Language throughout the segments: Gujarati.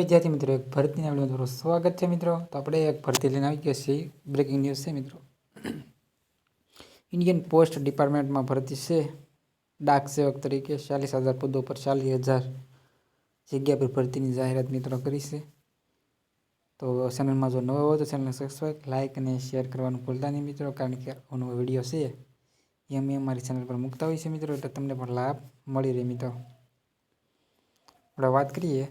વિદ્યાર્થી મિત્રો. એક ભરતીના વીડિયો મિત્રો સ્વાગત છે મિત્રો. તો આપણે એક ભરતી લઈને આવી ગયા છીએ. બ્રેકિંગ ન્યૂઝ છે મિત્રો. ઇન્ડિયન પોસ્ટ ડિપાર્ટમેન્ટમાં ભરતી છે. ડાક સેવક તરીકે ચાલીસ હજાર પદો પર ચાલીસ હજાર જગ્યા પર ભરતીની જાહેરાત મિત્રો કરી છે. તો ચેનલમાં જો નવો હોય તો ચેનલને સબસ્ક્રાઈબ લાઇક અને શેર કરવાનું ભૂલતા નહીં મિત્રો, કારણ કે નવો વીડિયો છે. એ અમે અમારી ચેનલ પર મૂકતા હોઈએ છીએ મિત્રો, એટલે તમને પણ લાભ મળી રહે મિત્રો. આપણે વાત કરીએ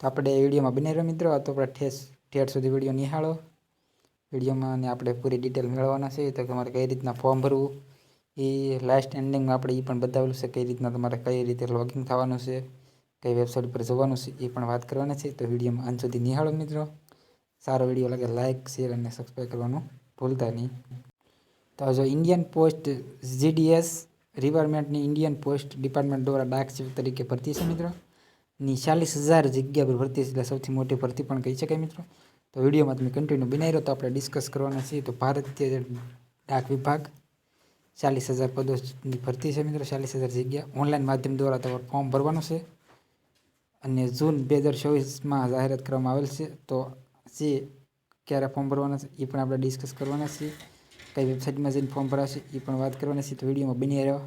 તો આપણે વિડીયોમાં બને રહ્યો મિત્રો. તો આપણે ઠેસ, ઠેઠ સુધી વીડિયો નિહાળો. વિડીયોમાં અને આપણે પૂરી ડિટેલ મેળવવાના છે તો તમારે કઈ રીતના ફોર્મ ભરવું, એ લાસ્ટ એન્ડિંગમાં આપણે એ પણ બતાવેલું છે કઈ રીતના તમારે કઈ રીતે લોગિન થવાનું છે, કઈ વેબસાઇટ પર જવાનું છે એ પણ વાત કરવાની છે. તો વિડીયોમાં અંત સુધી નિહાળો મિત્રો. સારો વીડિયો લાગે લાઇક શેર અને સબસ્ક્રાઈબ કરવાનું ભૂલતા નહીં. તો જો ઇન્ડિયન પોસ્ટ જીડીએસ રિવરમેન્ટની ઇન્ડિયન પોસ્ટ ડિપાર્ટમેન્ટ દ્વારા ડાક સેવક તરીકે ભરતી છે મિત્રો. ની ચાલીસ હજાર જગ્યા પર ભરતી એટલે સૌથી મોટી ભરતી પણ કહી શકાય મિત્રો? તો વિડીયોમાં તમે કન્ટિન્યુ બનાવી રહ્યો તો આપણે ડિસ્કસ કરવાના છીએ. તો ભારતીય ડાક વિભાગ ચાલીસ હજાર પદોની ભરતી છે મિત્રો, ચાલીસ હજાર જગ્યા. ઓનલાઈન માધ્યમ દ્વારા તમારે ફોર્મ ભરવાનું છે. અને જૂન બે હજાર ચોવીસમાં જાહેરાત કરવામાં આવેલ છે. તો જે ક્યારે ફોર્મ ભરવાના છે, એ પણ આપણે ડિસ્કસ કરવાના છીએ. કઈ વેબસાઇટમાં જઈને ફોર્મ ભરાશે, એ પણ વાત કરવાની છે. તો વિડીયોમાં બની રહ્યો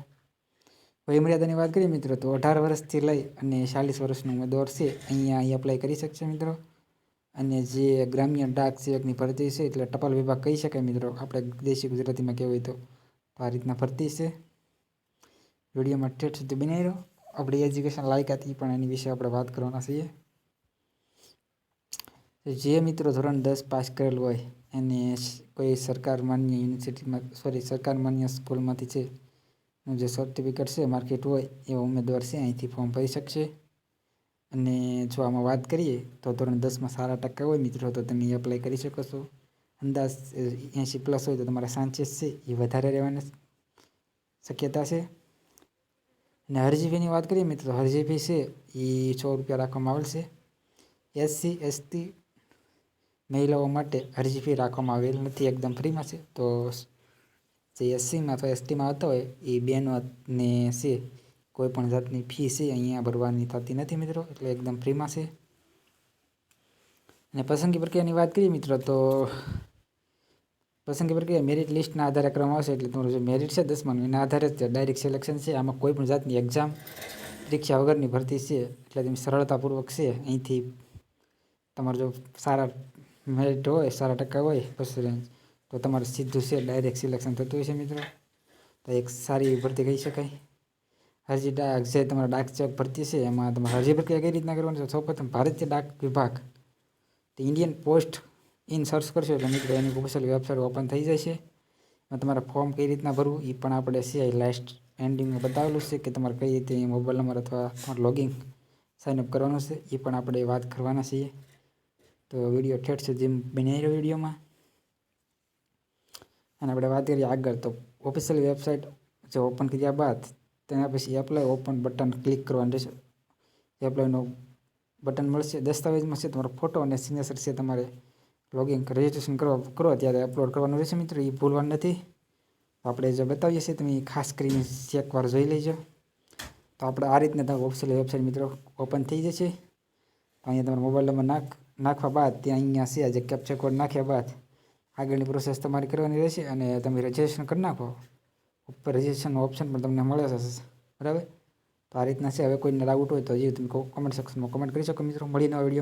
વયમર્યાદાની વાત કરીએ મિત્રો, તો અઢાર વર્ષથી લઈ અને ચાલીસ વર્ષનો ઉમેદવાર છે. અહીંયા અહીં એપ્લાય કરી શકશે મિત્રો. અને જે ગ્રામ્ય ડાક સેવકની ભરતી છે, એટલે ટપાલ વિભાગ કહી શકાય મિત્રો, આપણે દેશી ગુજરાતીમાં કહેવું હોય તો આ રીતના ભરતી છે. વિડીયોમાં ઠેઠ સુધી બનાવી રહ્યો આપણી એજ્યુકેશન લાયકાત એ પણ એની વિશે આપણે વાત કરવાના છીએ. જે મિત્રો ધોરણ દસ પાસ કરેલું હોય, એને કોઈ સરકાર માન્ય યુનિવર્સિટીમાં સોરી સરકાર માન્ય સ્કૂલમાંથી છે જે સર્ટિફિકેટ છે માર્કેટ હોય એવા ઉમેદવાર છે, અહીંથી ફોર્મ ભરી શકશે. અને જો આમાં વાત કરીએ, તો ધોરણ દસમાં સારા ટકા હોય મિત્રો, તો તમે એપ્લાય કરી શકો છો. અંદાજ એંશી પ્લસ હોય તો તમારા ચાન્સીસ છે, એ વધારે રહેવાની શક્યતા છે. અને હરજી ફીની વાત કરીએ મિત્રો હરજી ફી છે, એ સો રૂપિયા રાખવામાં આવેલ છે એસસી એસટી મહિલાઓ માટે અરજી ફી રાખવામાં આવેલ નથી, એકદમ ફ્રીમાં છે. તો જે એસસીમાં એસટીમાં આવતા હોય, એ બહેનોને છે, કોઈ પણ જાતની ફી છે, અહીંયા ભરવાની થતી નથી મિત્રો, એટલે એકદમ ફ્રીમાં છે. અને પસંદગી પ્રક્રિયાની વાત કરીએ મિત્રો, તો પસંદગી પ્રક્રિયા મેરિટ લિસ્ટના આધારે કરવામાં આવશે, એટલે તમારું જે મેરિટ છે દસમાનું, એના આધારે જ ડાયરેક્ટ સિલેક્શન છે, આમાં કોઈ પણ જાતની એક્ઝામ પરીક્ષા વગરની ભરતી છે, એટલે તમે સરળતાપૂર્વક છે, અહીંથી તમારો જો સારા મેરિટ હોય, સારા ટકા હોય પર્સન્ટેજ તો તમારે સીધું છે ડાયરેક્ટ સિલેક્શન થતું હોય છે મિત્રો. તો એક સારી ભરતી કહી શકાય. હરજી ડાક જે તમારા ડાક ચેક ભરતી છે, એમાં તમારે હરજી પ્રક્રિયા કઈ રીતના કરવાની છે? સૌપ્રથમ ભારતીય ડાક વિભાગ, તો ઇન્ડિયન પોસ્ટ ઇન સર્ચ કરશો. એટલે મિત્રો, એની ઓફિશિયલ વેબસાઇટ ઓપન થઈ જશે. એમાં તમારે ફોર્મ કઈ રીતના ભરવું એ પણ આપણે છે લાસ્ટ એન્ડિંગમાં બતાવેલું છે કે તમારે કઈ રીતે મોબાઈલ નંબર અથવા તમારે લોગિંગ સાઇનઅપ કરવાનું છે એ પણ આપણે વાત કરવાના છીએ. તો વીડિયો ઠેઠ સુધી બનાવી રહ્યો વિડીયોમાં અને આપણે વાત કરીએ આગળ, તો ઓફિશિયલ વેબસાઇટ જે ઓપન કર્યા બાદ તેના પછી એપ્લાય ઓપન બટન ક્લિક કરવાનું રહેશે. એપ્લાયનું બટન મળશે દસ્તાવેજમાં છે તમારો ફોટો અને સિગ્નેચર છે તમારે લોગિન રજિસ્ટ્રેશન કરો કરો, ત્યારે અપલોડ કરવાનું રહેશે મિત્રો એ ભૂલવાનું નથી. આપણે જે બતાવીએ છીએ, તમે ખાસ કરીને એકવાર જોઈ લેજો. તો આપણે આ રીતના તમે ઓફિશિયલ વેબસાઇટ મિત્રો ઓપન થઈ જશે. અહીંયા તમારો મોબાઈલ નંબર નાખ, નાખવા બાદ ત્યાં અહીંયા છે જે કેપ્ચર કોડ નાખ્યા બાદ આગળની પ્રોસેસ તમારી કરવાની રહેશે અને તમે રજિસ્ટ્રેશન કરી નાખો. ઉપર રજિસ્ટ્રેશન ઓપ્શન પણ તમને મળે છે બરાબર? તો આ રીતના છે. હવે કોઈને ડાઉટ હોય તો હજી તમે કોમેન્ટ સેક્શનમાં કોમેન્ટ કરી શકો મિત્રો. મળીને વીડિયો